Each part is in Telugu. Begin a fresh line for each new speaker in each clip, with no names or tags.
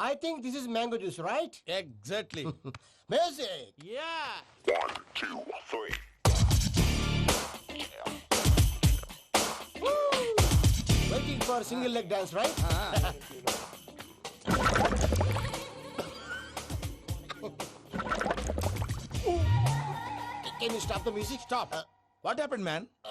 I think this is mango juice, right? Exactly. Music!
Yeah!
One,
two,
three. Woo! Waiting for single leg dance, right? Ah. Can you stop
the music? Stop. Uh, what happened, man?
Uh,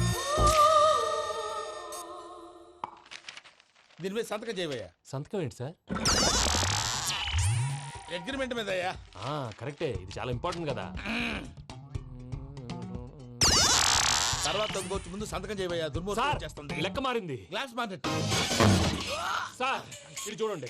దీని మీద సంతకం చేయవయ్యా.
సంతకం ఏంటి సార్?
అగ్రిమెంట్ మీద అయ్యా
ఆ, కరెక్టే. ఇది చాలా ఇంపార్టెంట్ కదా.
తర్వాత తగ్గొచ్చు ముందు సంతకం చేయవయ్యా.
సార్
దుర్మోహం చేస్తుంది.
లెక్క మారింది.
గ్లాస్ మార్కెట్
సార్ ఇది చూడండి.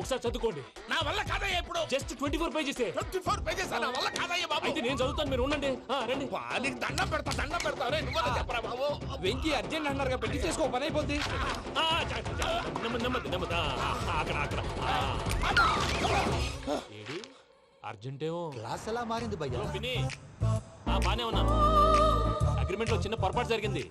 ఒకసారి చదువుకోండి.
నా వల్ల కాదయ్యా ఇప్పుడు.
Just twenty four pages
twenty four pages నా వల్ల కాదయ్యా బాబు.
అయితే నేను చదువుతాను మీరు ఉండండి. ఆ, రండి.
వా, నీకు దండం పెడతా దండం పెడతా. రే నువ్వు చెప్పరా బాబు?
వెంకీ అర్జెంట్ అన్నారుగా పెళ్ళి చేసుకో పని అయిపోద్ది.
ఆ, చా, చా, చా. నెమ్మది నెమ్మది నెమ్మది. ఆ, ఆ, అక్కడ అక్కడ. ఆ. ఏడి? అర్జెంటేమో
క్లాస్ ఎలా మారింది భయ్యా?
ఆ, బానే ఉన్నాను అగ్రిమెంట్లో చిన్న పొరపాటు జరిగింది.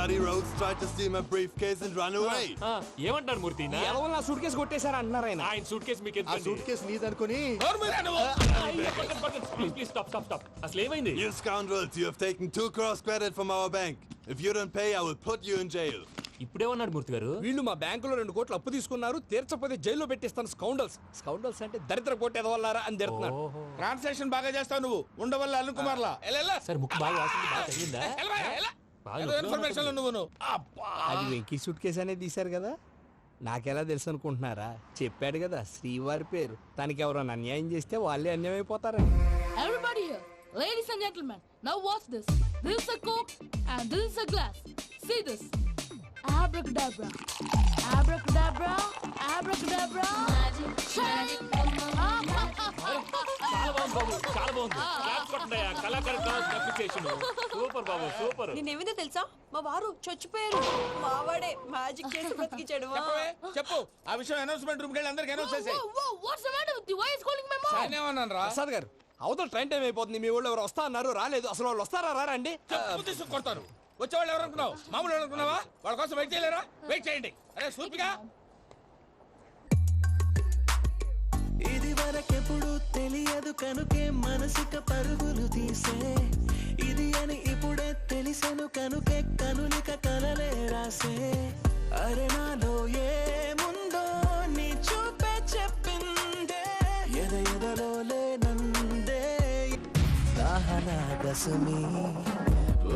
Bloody rogues tried to steal my briefcase and run away.
ఆ, ఏమంటారు మూర్తి నా-
నా సూట్ కేసు కొట్టేశారు అంటున్నారు ఆయన.
ఆయన సూట్ కేసు మీకు
ఆ సూట్ కేసు నీదనుకుని
స్టాప్ స్టాప్ స్టాప్ అసలు ఏమైంది?
You scoundrels, you have taken two cross credit from our bank. If you don't pay, I will put you in jail.
ఇప్పుడేమన్నాడు మూర్తి గారు?
వీళ్ళు మా బ్యాంకులో రెండు కోట్లు అప్పు తీసుకున్నారు తీర్చకపోతే జైల్లో పెట్టిస్తాను స్కౌండల్స్. స్కౌండల్స్ అంటే దరిద్ర కోట ఎదవల్లారా అని తిడుతున్నాడు
ఓహో.
ట్రాన్సాక్షన్ బాగా చేస్తావు నువ్వు. ఉండవల్ల అల్లు కుమార్లా. ఎలా
సార్ ముక్కు బాగా వాసింది బాగా తగ్గిందా నొప్పిగా
ఇన్ఫర్మేషన్. నువ్వు
అది వెంకీ సూట్ కేసు అనేది తీశారు కదా నాకెలా తెలుసు అనుకుంటున్నారా చెప్పాడు కదా శ్రీవారి పేరు తనకి ఎవరైనా అన్యాయం చేస్తే వాళ్ళే అన్యాయం అయిపోతారని
Everybody here, ladies and gentlemen, now watch this. This is a coke and this is a glass. See this. Abracadabra. Abracadabra. Abracadabra. Magic.
చాలా బాగుంది బాబు చాలా బాగుంది క్లాప్స్ కొట్టండి కళాకారు అప్లికేషన్ సూపర్ బాబు సూపర్
నేనేమిందో తెలుసా మా వారు చచ్చిపోయారు మావాడే మ్యాజిక్ చేసి బ్రతికించాడు
చెప్పు ఆ విషయం అనౌన్స్మెంట్ రూమ్ అందరికి అనౌన్స్ చేసేయ్
mom?
నేనేమన్నాను రా.
ప్రసాద్ గారు అవతల ట్రైన్ టైం అయిపోతుంది. మీ ఊళ్ళో ఎవరు వస్తా అన్నారు రాలేదు. అసలు వాళ్ళు వస్తారా? రారా అండి
చెప్పు తీసుకు కొడతారు. వచ్చేవాళ్ళు ఎవరు అనుకున్నావు? మామూలు ఎవరు అనుకున్నావా? వాళ్ళ కోసం వెయిట్ చేయలేరా? వెయిట్ చేయండి. అరే సూపిగా
ఇది వరకెప్పుడు తెలియదు కనుకే మనసుక పరుగులు తీసే. ఇది అని ఇప్పుడే తెలిసెను కనుకే కనులిక కలలే రాసే. అరే నాలో ఏముందో నీ చూపే చెప్పిందే. ఎద ఎదలో లేనందే. దాహనా దశమి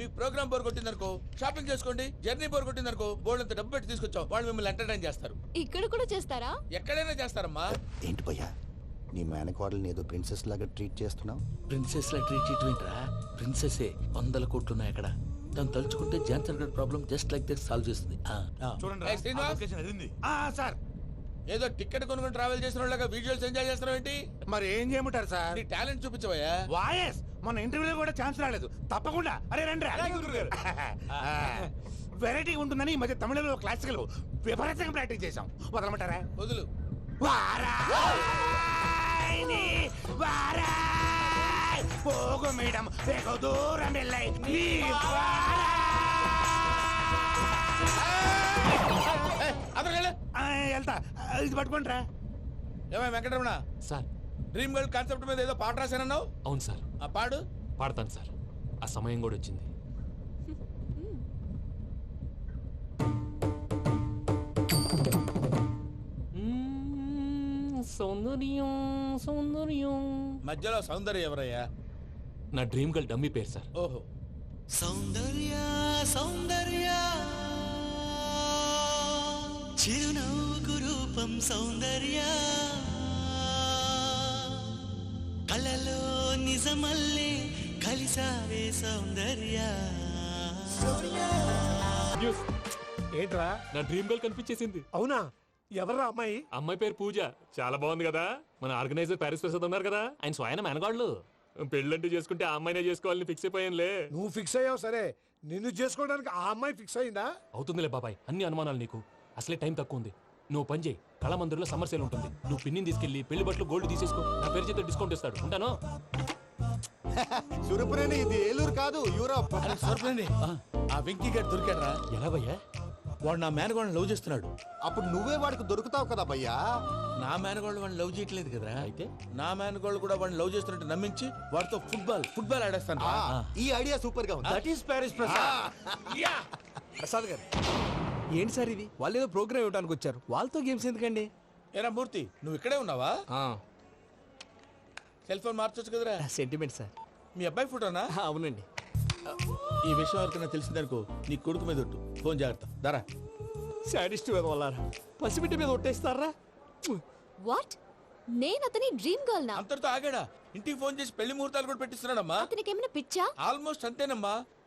మీ ప్రోగ్రామ్ బోర్ కొట్టిందనుకో షాపింగ్ చేసుకోండి జర్నీ బోర్ కొట్టిందనుకో బోర్డు అంత డబ్బు పెట్టి తీసుకొచ్చాం వాళ్ళు మిమ్మల్ని ఎంటర్టైన్ చేస్తారు.
ఇక్కడ కూడా చేస్తారా?
ఎక్కడైనా చేస్తారమ్మా.
ఏంటి భయ్యా? నీ మేనకోడల్ని ఏదో ప్రిన్సెస్ లాగా ట్రీట్ చేస్తున్నావు?
ప్రిన్సెస్ లా ట్రీట్ చేయటమేంట్రా? ప్రిన్సెస్ వందల కోట్లు ఉన్నాయి అక్కడ. తను తలుచుకుంటే Johnson God problem just like that solve చేస్తుంది. ఏయ్, శ్రీనివాస్.
సార్.
ఏదో టికెట్ కొనుక్కొని ట్రావెల్ చేసిన వాళ్ళగా విజువల్స్ ఎంజాయ్ చేస్తున్నావు ఏంటి?
మరి ఏం చేయమంటారు సార్?
నీ టాలెంట్ చూపించవయ్యా.
వాయస్. మన ఇంటర్వ్యూలో కూడా ఛాన్స్ రాలేదు తప్పకుండా అరే రండి వెరైటీ ఉంటుందని ఈ మధ్య తమిళంలో క్లాసికల్ విపరీతంగా ప్రాక్టీస్ చేశాం వదలమంటారా
వదులు
వారాయని వారాయ్ పోగు మేడం వెగు దూరం వెళ్ళై నీ. వెళ్తా ఇది పట్టుకుంటారా
ఏమై Venkataramana
sir
dream girl concept మీద ఏదో పాట రాశానన్నావు?
అవును సార్.
ఆ పాడు?
పాడతాను సార్. ఆ సమయం కూడా వచ్చింది. సౌందర్యం సౌందర్యం.
మధ్యలో సౌందర్య ఎవరయ్యా?
నా డ్రీమ్ గర్ల్ డమ్మి పేరు సార్.
ఓహో.
సౌందర్య సౌందర్య. చిరునవ్వుకు రూపం సౌందర్య. నిజమల్లే కలిసావే సౌందర్య.
ఏంట్రా?
నా డ్రీమ్ గర్ల్ కనిపించేసింది.
అవునా? ఎవర్రా అమ్మాయి?
అమ్మాయి పేరు పూజ. చాలా బాగుంది కదా. మన ఆర్గనైజర్ ప్యారిస్ ప్రసాద్ ఉన్నారు కదా. ఆయన స్వయం మెనగాళ్ళు పెళ్ళంటూ చేసుకుంటే ఆ అమ్మాయినే చేసుకోవాలని ఫిక్స్ అయిపోయానులే.
నువ్వు ఫిక్స్ అయ్యావు సరే. నిన్ను చేసుకోవడానికి ఆ అమ్మాయి ఫిక్స్ అయిందా?
అవుతుందిలే బాబాయ్. అన్ని అనుమానాలు నీకు. అసలే టైం తక్కువ ఉంది. నువ్వు పని చేయి. కళామందిర్లో సమ్మర్ సేల్ ఉంటుంది. నువ్వు పిన్నిని తీసుకెళ్ళి పెళ్ళి బట్టలు గోల్డ్ తీసేసుకో. నా పేరు చేత డిస్కౌంట్ ఇస్తాడు. ఉంటాను?
సురపురేని ఇది ఏలూరు కాదు యూరోప్.
సర్ప్లండి ఆ. వెంకీ గారు దొరికాడరా.
ఎలా భయ్యా?
వాడు నా మేనగోళ్ళని లవ్ చేస్తున్నాడు.
అప్పుడు నువ్వే వాడికి దొరుకుతావు కదా భయ్యా?
నా మేనగోళ్ళు వాడిని లవ్ చేయట్లేదు కదరా. అయితే? నా మేనగోళ్ళు కూడా వాడిని లవ్ చేస్తున్నట్టు నమ్మించి వాడితో ఫుట్బాల్ ఫుట్బాల్ ఆడేస్తాను
ఆ, ఈ ఐడియా సూపర్గా ఉంది?
That is Paris Prasad.
Prasad garu. ఏంటి సార్ ఇది? వాళ్ళు ఏదో ప్రోగ్రామ్ ఇవ్వడానికి వచ్చారు. వాళ్ళతో గేమ్స్ ఎందుకండి?
ఏరా మూర్తి నువ్వు ఇక్కడే ఉన్నావా? సెల్ ఫోన్ మార్చొచ్చు కదరా?
సెంటిమెంట్ సార్
మీ అబ్బాయి ఫోటోనా?
అవునండి.
ఈ విషయం ఎవరికైనా తెలిసిందనుకో నీ కొడుకు మీద ఒట్టు. ఫోన్ జాగ్రత్త. దరా.
సాడిస్ట్ మీద వాళ్ళారా? పసిబిడ్డ మీద ఒట్టేస్తారా?
వాట్ నేను అతని డ్రీమ్ గర్ల్ నా?
అంతటితో ఆగాడా? ఇంటికి ఫోన్ చేసి పెళ్ళి ముహూర్తాలు కూడా పెట్టిస్తున్నాడమ్మా.
అతనికి ఏమైనా పిచ్చా?
ఆల్మోస్ట్ అంతేనమ్మా.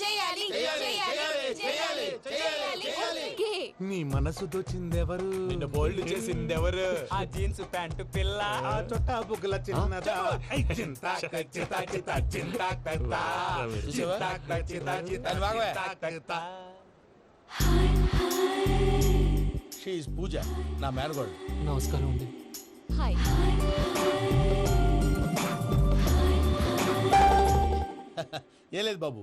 చేయాలి
గే
నీ మనసు దోచిందెవరు?
నిన్న బోల్డ్ చేసింది ఎవరు ఆ జీన్స్ ప్యాంటు పిల్ల
ఆ చొట్టా బుగ్గల చిన్నదా? ఐ చింతా చింతా చింతా చింతా చింతా
చూసావా? దాన్ని బాగోయ్. షీఈ్ పూజ నా మేనగోడు.
నమస్కారం అండి.
హాయ్
ఏ లేదు బాబు.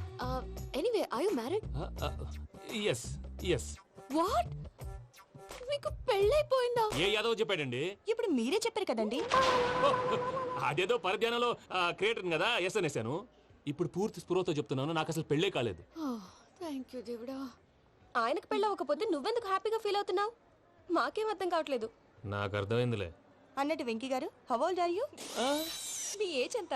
anyway I you married
yes yes
what మీకు పెళ్ళైపోయిందా?
ఏ యాదవ్ చెప్పాడండి?
ఇప్పుడు మీరే చెప్పారు కదండి.
అదేదో పరధ్యానంలో క్రియేటర్ కదా ఎస్ అనేసాను. ఇప్పుడు పూర్తి స్పృహతో చెప్తున్నాను నాకు అసలు పెళ్ళే కాలేదు.
థ్యాంక్ యూ దేవుడా.
ఆయనకు పెళ్ళవకపోతే నువ్వెందుకు హ్యాపీగా ఫీల్ అవుతున్నావు? మాకేం అర్థం కావట్లేదు.
నాకు అర్థమైందిలే.
అన్నట్టు Venky garu how old are you me age ఎంత?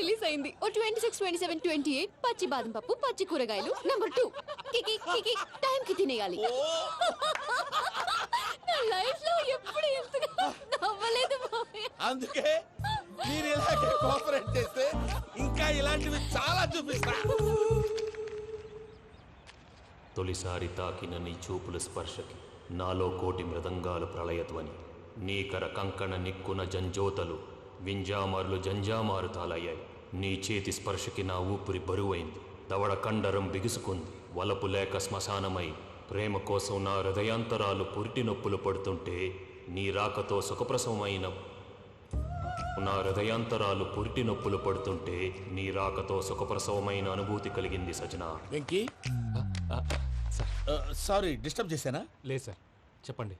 రిలీజ్ అయింది. ఓ twenty six twenty seven twenty eight పచ్చి బాదం పప్పు పచ్చి కూరగాయలు. నంబర్ టూ కికి కికి టైం కి తినేయాలి. నా లైఫ్లో ఎప్పుడు ఇంతగా నవ్వలేదు.
అందుకే మీరు ఇలాగే కోఆపరేట్ చేస్తే ఇంకా ఇలాంటివి చాలా చూపిస్తా.
తొలిసారి తాకిన నీ చూపుల స్పర్శకి నాలో కోటి మృదంగాలు ప్రళయధ్వని. నీకర కంకణ నిక్కున జంజోతలు వింజామారులు జంజామారు తాలయ్యాయి నీ చేతి స్పర్శకి నా ఊపిరి బరువైంది. దవడ కండరం బిగుసుకుంది. వలపు లేక శ్మశానమై ప్రేమ కోసం నా హృదయాంతరాలు పురిటి నొప్పులు పడుతుంటే నీ రాకతో సుఖప్రసవమైన నా హృదయాంతరాలు పురిటి నొప్పులు పడుతుంటే నీ రాకతో సుఖప్రసవమైన అనుభూతి కలిగింది సజనా
వెంకీ? సారీ డిస్టర్బ్ చేశానా?
లేదు సార్. చెప్పండి.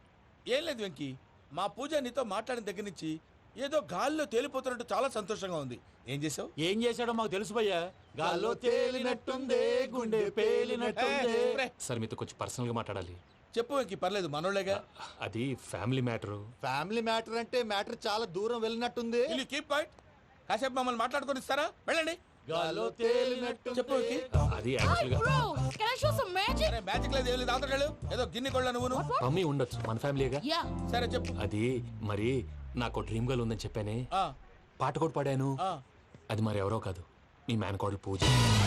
ఏం లేదు వెంకీ. మా పూజ నీతో మాట్లాడిన దగ్గర నుంచి ఏదో గాల్లో తేలిపోతున్నట్టు చాలా సంతోషంగా ఉంది. ఏం చేసావు
ఏం చేశాడో మాకు తెలుసు భయ్యా. గాల్లో తేలినట్టుందే గుండె పేలినట్టుందే.
సార్ మీతో కొంచెం పర్సనల్గా మాట్లాడాలి.
చెప్పు వెంకీ పర్లేదు మనోళ్ళేగా.
అది ఫ్యామిలీ మ్యాటరు.
ఫ్యామిలీ మ్యాటర్ అంటే మ్యాటర్ చాలా దూరం వెళ్ళినట్టుంది.
ఇల్లు కీప్ పాయింట్ కాసేపు మమ్మల్ని మాట్లాడుకొని ఇస్తారా? వెళ్ళండి.
గాల్లో తేలినట్టు
చెప్పు
అది
Hey,
యాక్చువల్గా
bro, can I show some magic?
అరే మ్యాజిక్ లేదు ఏం లేదు. ఏదో గిన్నె కొళ్ళ నువ్వును.
మమ్మీ ఉండొచ్చు మన ఫ్యామిలీగా.
Yeah.
సరే చెప్పు.
అది మరి నాకు డ్రీమ్ గర్ల్ ఉందని చెప్పానే.
ఆ,
పాట కూడా పాడాను.
ఆ.
అది మరి ఎవరో కాదు. మీ మేనకోడలు పూజ.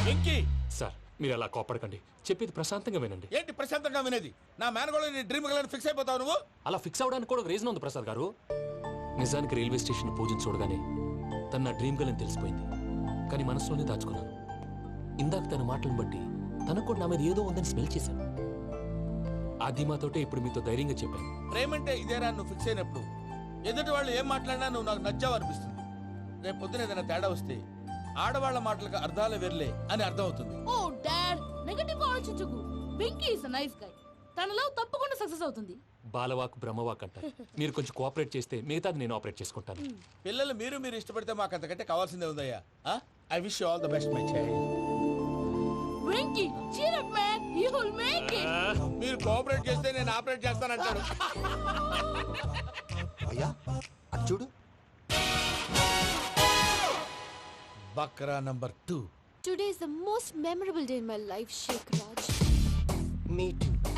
వెంకీ!
సార్ మీరు అలా కోపడకండి చెప్పేది ప్రశాంతంగా వినండి.
ఏంటి ప్రశాంతంగా వినేది? నా మేనగోళ నీ డ్రీమ్ గలని ఫిక్స్ అయిపోతావు నువ్వు?
అలా ఫిక్స్ అవడానికి కూడా రీజన్ ఉంది ప్రసాద్ గారు. నిజానికి రైల్వే స్టేషన్ పూజను చూడగానే తన నా డ్రీమ్ గర్ల్ అని తెలిసిపోయింది. కానీ మనసులోనే దాచుకున్నాను. ఇందాక తన మాటలను బట్టి తనకు కూడా నా మీద ఏదో ఉందని స్మెల్ చేశాను. ఆ ధీమాతోటే ఇప్పుడు మీతో ధైర్యంగా చెప్పాను.
ప్రేమంటే ఇదేరా నువ్వు ఫిక్స్ అయినప్పుడు. ఎదుటి వాళ్ళు ఏం మాట్లాడినా నువ్వు నాకు నచ్చావు అనిపిస్తుంది రేపు పొద్దున ఏదైనా తేడా వస్తే ఆడవాళ్ళ మాటలకు అర్థాలు వెర్లే అని అర్థం అవుతుంది
Oh, Dad, నెగటివ్ ఆలోచించకు. వెంకీ ఇస్ నైస్ గై తన లవ్ తప్పకుండా సక్సెస్ అవుతుంది.
బాలవాక్ బ్రహ్మవాక్ అంటారు. మీరు కొంచెం కోఆపరేట్ చేస్తే మిగతాది నేను ఆపరేట్ చేసుకుంటాను.
పిల్లలు మీరు మీరు ఇష్టపడితే మాకు అంతకంటే కావాల్సిందే ఉందయ్యా. I wish all the best my child
Venky cheer up man you will make it
మీరు కోఆపరేట్ చేస్తే నేను ఆపరేట్ చేస్తానంటాడు
అయ్యా అది చూడు
Bakra number two
Today is the most memorable day in my life, Sheikh Raj.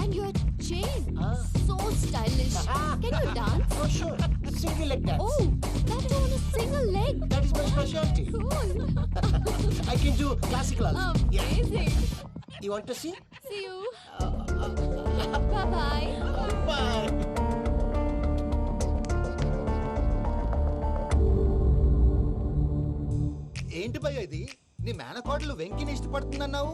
And your chain, so stylish. Can you dance?
Oh, sure. Single leg dance.
Oh, that is on a single leg.
That is my specialty.
Cool.
I can do classical also.
Amazing.
You want to see?
See you. Bye bye.
Bye.
ఏంటి భయ్య ఇది నీ మేనకోడలు వెంకిని ఇష్టపడుతుందన్నావు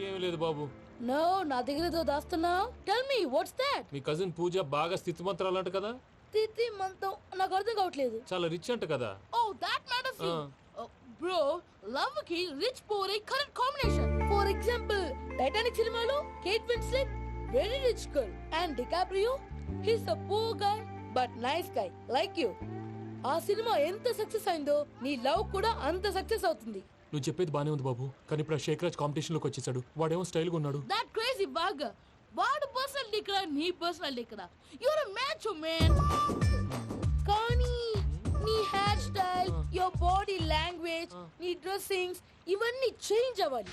ఉన్నావు
ఏం లేదు బాబు.
నో నా దగ్గర ఏదో దాస్తున్నావు? టెల్ మీ వాట్స్ దాట్
మీ కజిన్ పూజ బాగా స్థితిమంతరాలు అంట కదా?
తిత్తి మంతం నాకు అర్థం కావట్లేదు.
చాలా రిచ్ అంట కదా?
Oh that matters. బ్రో లవ్కి rich poor correct combination for example Titanic సినిమాలో Kate Winslet very rich girl and DiCaprio he's a poor guy but nice guy like you ఆ సినిమా ఎంత సక్సెస్ అయిందో నీ లవ్ కూడా అంత సక్సెస్ అవుతుంది.
నువ్వు చెప్పేది బానే ఉంది బాబు కానీ ఇప్పుడు ఆ షేక్ రాజ్ కాంపిటీషన్లోకి వచ్చేసాడు. వాడేమో స్టైల్గా ఉన్నాడు.
దట్ క్రేజీ బాగ్ వాడు పర్సనల్ ఇక్కడ నీ పర్సనల్ ఇక్కడ. యువర్ మ్యాచ్ మ్యాన్ కానీ నీ hair style your body language నీ డ్రెస్సింగ్స్ ఇవన్నీ చేంజ్ అవ్వాలి.